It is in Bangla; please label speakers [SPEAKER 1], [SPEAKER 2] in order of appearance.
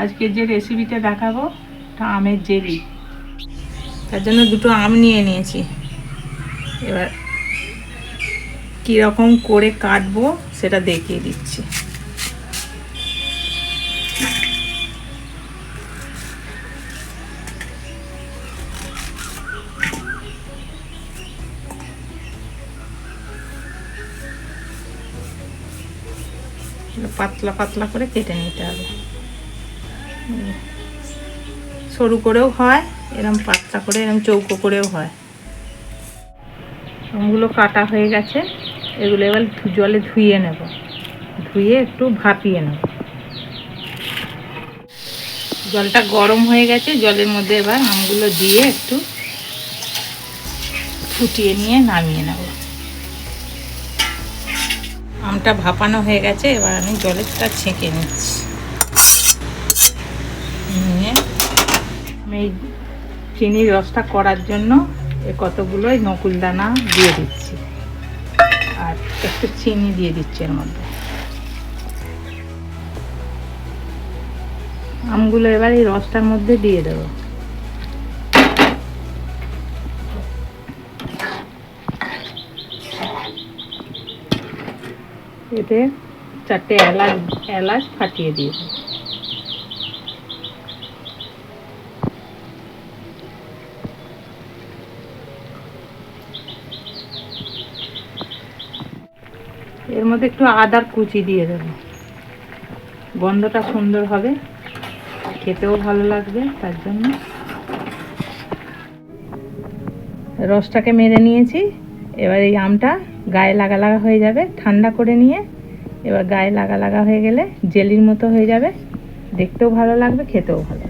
[SPEAKER 1] আজকে যে রেসিপিটা দেখাবো ওটা আমের জেলি। তার জন্য দুটো আম নিয়ে নিয়েছি। এবার কীরকম করে কাটবো, সেটা দেখিয়ে দিচ্ছি। পাতলা পাতলা করে কেটে নিতে হবে। সরু করেও হয়, এরম পাতলা করে, এরম চৌকো করেও হয়। আমগুলো কাটা হয়ে গেছে, এগুলো এবার জলে ধুয়ে নেব। ধুয়ে একটু ভাপিয়ে নেব। জলটা গরম হয়ে গেছে, জলের মধ্যে এবার আমগুলো দিয়ে একটু ফুটিয়ে নিয়ে নামিয়ে নেব। আমটা ভাপানো হয়ে গেছে, এবার আমি জলেরটা ছেঁকে নিচ্ছি। নিয়ে আমি চিনির রসটা করার জন্য এ কতগুলোই নকুল দানা দিয়ে দিচ্ছি। আর একটু চিনি দিয়ে দিচ্ছি এর মধ্যে। আমগুলো এবার এই রসটার মধ্যে দিয়ে দেবো। এতে চারটে এলাচ এলাচ ফাটিয়ে দিয়ে দেবো। এর মধ্যে একটু আদার কুচি দিয়ে দেবো। গন্ধটা সুন্দর হবে, খেতেও ভালো লাগবে, তার জন্য। রসটাকে মেরে নিয়েছি, এবার এই আমটা গায়ে লাগা লাগা হয়ে যাবে, ঠান্ডা করে নিয়ে, এবার গায়ে লাগা লাগা হয়ে গেলে জেলির মতো হয়ে যাবে, দেখতেও ভালো লাগবে, খেতেও ভালো